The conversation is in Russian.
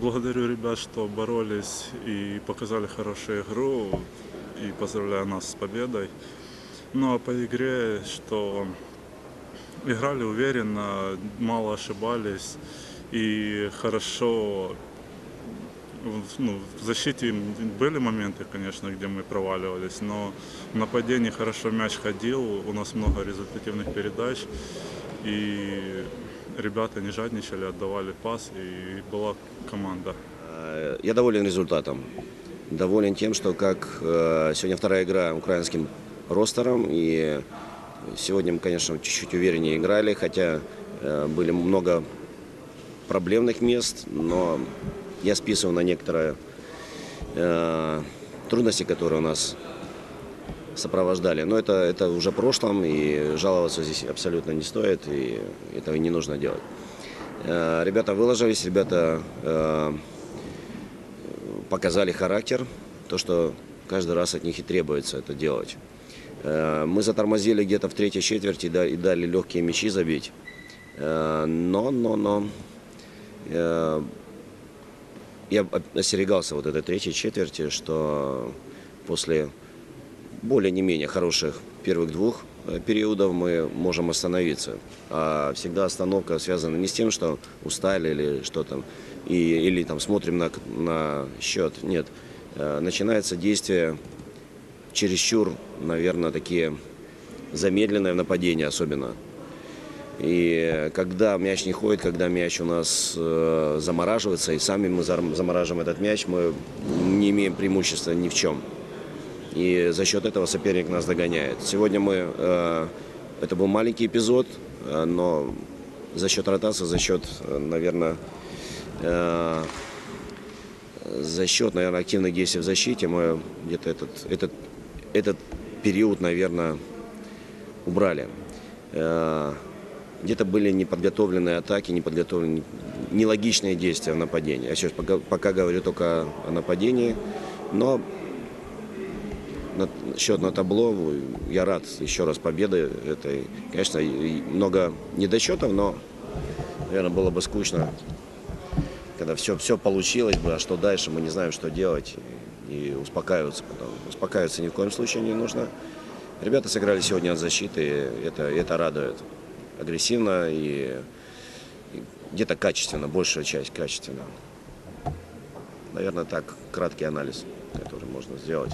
благодарю ребят, что боролись и показали хорошую игру. И поздравляю нас с победой. Ну а по игре, что играли уверенно, мало ошибались и хорошо. Ну, в защите были моменты, конечно, где мы проваливались, но в нападении хорошо мяч ходил, у нас много результативных передач, и ребята не жадничали, отдавали пас, и была команда. Э, Я доволен результатом. Доволен тем, что как э, сегодня вторая игра украинским ростером. И сегодня мы, конечно, чуть-чуть увереннее играли, хотя э, были много проблемных мест, но я списываю на некоторые трудности, которые у нас сопровождали. Но это, это уже в прошлом, и жаловаться здесь абсолютно не стоит, и этого не нужно делать. Э, Ребята выложились, ребята э, показали характер, то, что каждый раз от них и требуется это делать. Э, Мы затормозили где-то в третьей четверти и дали легкие мячи забить. Но, но, но я остерегался вот этой третьей четверти, что после более не менее хороших первых двух э, периодов мы можем остановиться. А всегда остановка связана не с тем, что устали или что там, и, или там смотрим на, на счет. Нет. Э, Начинается действие чересчур, наверное, такие замедленное нападение особенно. И когда мяч не ходит, когда мяч у нас э, замораживается, и сами мы замораживаем этот мяч, мы не имеем преимущества ни в чем. И за счет этого соперник нас догоняет. Сегодня мы, э, это был маленький эпизод, э, но за счет ротации, за счет, э, наверное, за счет, наверное, активных действий в защите мы где-то этот, этот, этот период, наверное, убрали. Где-то были неподготовленные атаки, неподготовленные, нелогичные действия в нападении. Я сейчас пока, пока говорю только о нападении, но счет на табло, я рад еще раз победы этой. Конечно, много недочетов, но, наверное, было бы скучно, когда все, все получилось бы, а что дальше, мы не знаем, что делать, и, успокаиваться потом. Успокаиваться ни в коем случае не нужно. Ребята сыграли сегодня от защиты, это, это радует. Агрессивно и, и где-то качественно, большая часть качественно. Наверное, так краткий анализ, который можно сделать.